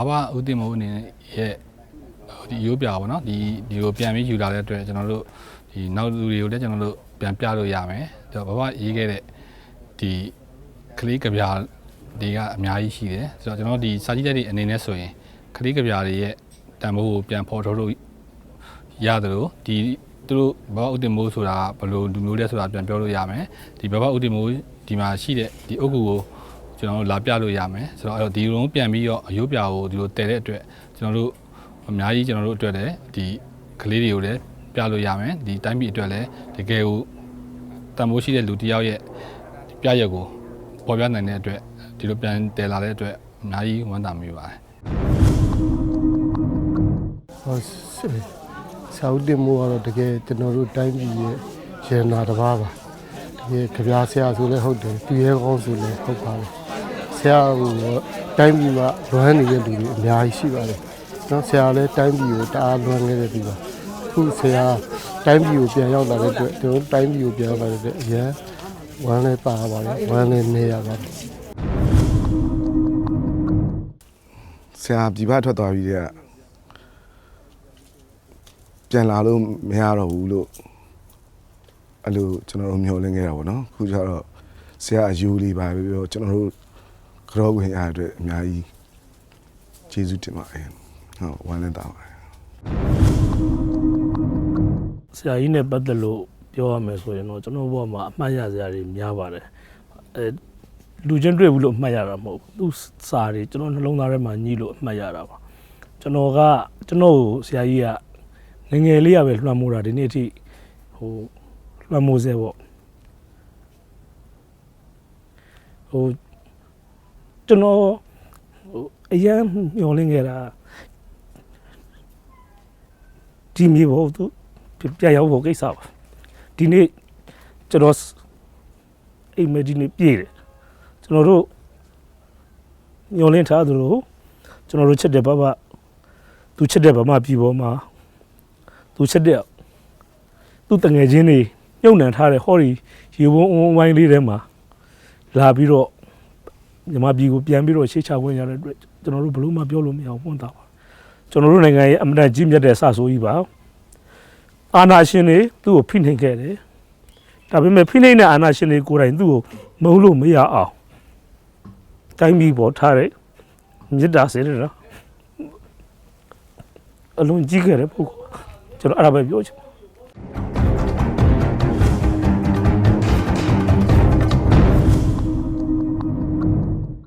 ဘာဘာဦးတင်မိုးအနေနဲ့ရဲ့ဒီရိုးပြပါတော့ဒီဒီကိုပြန်ပြီးယူလာတဲ့အတွက်ကျွန်တော်တို့ဒီနောက်လူတွေကိုလည်းကျွန်တော်တို့ပြန်ပြလို့ရမယ်ဒါဘာဘာရေးခဲ့တဲ့ဒီကလေးကဗျာတွေကအများကြီးရှိတယ်ဆိုတော့ကျွန်တော်ဒီစာကြည့်ချက်တွေအနေနဲ့ဆိုရင်ကလေးကဗျာတွေရဲ့တန်ဖိုးကိုပြန်ဖော်ထုတ်လို့ရတယ်လို့ဒီသူတို့ဘာဘာဦးတင်မိုးဆိုတာဘယ်လိုလူမျိုးလဲဆိုတာပြန်ပြောလို့ရမယ်ဒီဘာဘာဦးတင်မိုးဒီမှာရှိတဲ့ဒီအုပ်ကူကို ကျွန်တော်တို့လာပြလို့ရမယ်ဆိုတော့အဲ့တော့ဒီလိုပြန်ပြီးတော့အယုတ်ပြာကိုဒီလိုတည်တဲ့အတွက်ကျွန်တော်တို့အများကြီးကျွန်တော်တို့အတွက်လည်းဒီကလေးတွေကိုလည်းပြလို့ရမယ်ဒီတိုင်းပြည်အတွက်လည်းတကယ်ကိုတန်ဖိုးရှိတဲ့လူတစ်ယောက်ရဲ့ပြရက်ကိုပေါ်ပြနိုင်တဲ့အတွက်ဒီလိုပြန်တည်လာတဲ့အတွက်အများကြီးဝမ်းသာမိပါတယ်ဟောဆာဦးတင်မိုးကတော့တကယ်ကျွန်တော်တို့တိုင်းပြည်ရဲ့ရန်နာတစ်ပါးပါတကယ်ကြပြားဆရာဆိုလည်းဟုတ်တယ်သူရဲကောင်းဆိုလည်းဟုတ်ပါတယ် ဆရာကတိုင်းပြည်မှာလွမ်းနေတဲ့လူတွေအများကြီးရှိပါတယ်နော်ဆရာလည်းတိုင်းပြည်ကိုတအားလွမ်းနေတဲ့သူပါအခုဆရာတိုင်းပြည်ကိုပြန်ရောက်လာတဲ့အတွက်ကျွန်တော်တို့တိုင်းပြည်ကိုပြန်ရောက်လာတဲ့အတွက်အရန်ဝမ်းလည်းပါပါတယ်ဝမ်းလည်းနေရပါတယ်ဆရာပြည်ပထွက်သွားပြီးတဲ့ကပြန်လာလို့မရတော့ဘူးလို့အဲ့လိုကျွန်တော်တို့မျှော်လင့်ခဲ့တာပေါ့နော်အခုကျတော့ဆရာအယူလေးပါပဲပြောကျွန်တော်တို့ ကြောဝင်ရတဲ့အတွက်အများကြီးကျေးဇူးတင်ပါတယ်ဟုတ်ဝမ်းလည်းတောင်းပါတယ်ဆရာကြီးနဲ့ပတ်သက်လို့ပြောရမယ်ဆိုရင်တော့ကျွန်တော်ဘဝမှာအမှတ်ရစရာတွေများပါတယ်အဲလူချင်းတွေ့ဘူးလို့အမှတ်ရတာမဟုတ်ဘူးသူစာတွေကျွန်တော်နှလုံးသားထဲမှာညှိလို့အမှတ်ရတာပါကျွန်တော်ကကျွန်တော်ကိုဆရာကြီးကငယ်ငယ်လေးရပဲလွှမ်းမိုးတာဒီနေ့အထိဟိုလွှမ်းမိုးစေပေါ့ဟို ကျွန်တော်ဟိုအရင်မျောလင်းခဲ့တာဒီမြေဘုသူပြတ်ရောက်ဖို့ကိစ္စပါဒီနေ့ကျွန်တော်အိမ်မက်ဒီနေ့ပြည့်တယ်ကျွန်တော်တို့ညှော်လင့်ထားသလိုကျွန်တော်တို့ချက်တဲ့ဘဘသူချက်တဲ့ဗမာပြည်ပေါ်မှာသူချက်တဲ့သူတငယ်ချင်းတွေညှုံနှံထားတဲ့ဟောဒီရေဝုန်းအဝန်းဝိုင်းလေးထဲမှာလာပြီးတော့ မြမပြည်ကိုပြန်ပြီးတော့ရှေ့ချဝင်ရတဲ့အတွက်ကျွန်တော်တို့ဘလို့မှပြောလို့မရအောင်ပွင့်တာပါကျွန်တော်တို့နိုင်ငံရဲ့အမတန်ကြီးမြတ်တဲ့ဆဆိုးကြီးပါအာနာရှင်တွေသူ့ကိုဖိနှိပ်ခဲ့တယ်ဒါပေမဲ့ဖိနှိပ်တဲ့အာနာရှင်တွေကိုယ်တိုင်သူ့ကိုမဟုတ်လို့မရအောင်တိုင်းပြည်ပေါ်ထားတဲ့မြစ်တာစေတယ်နော်အလုံးကြီးခဲ့တဲ့ပုဂ္ဂိုလ်ကျွန်တော်အဲ့ဒါပဲပြောချင်တယ်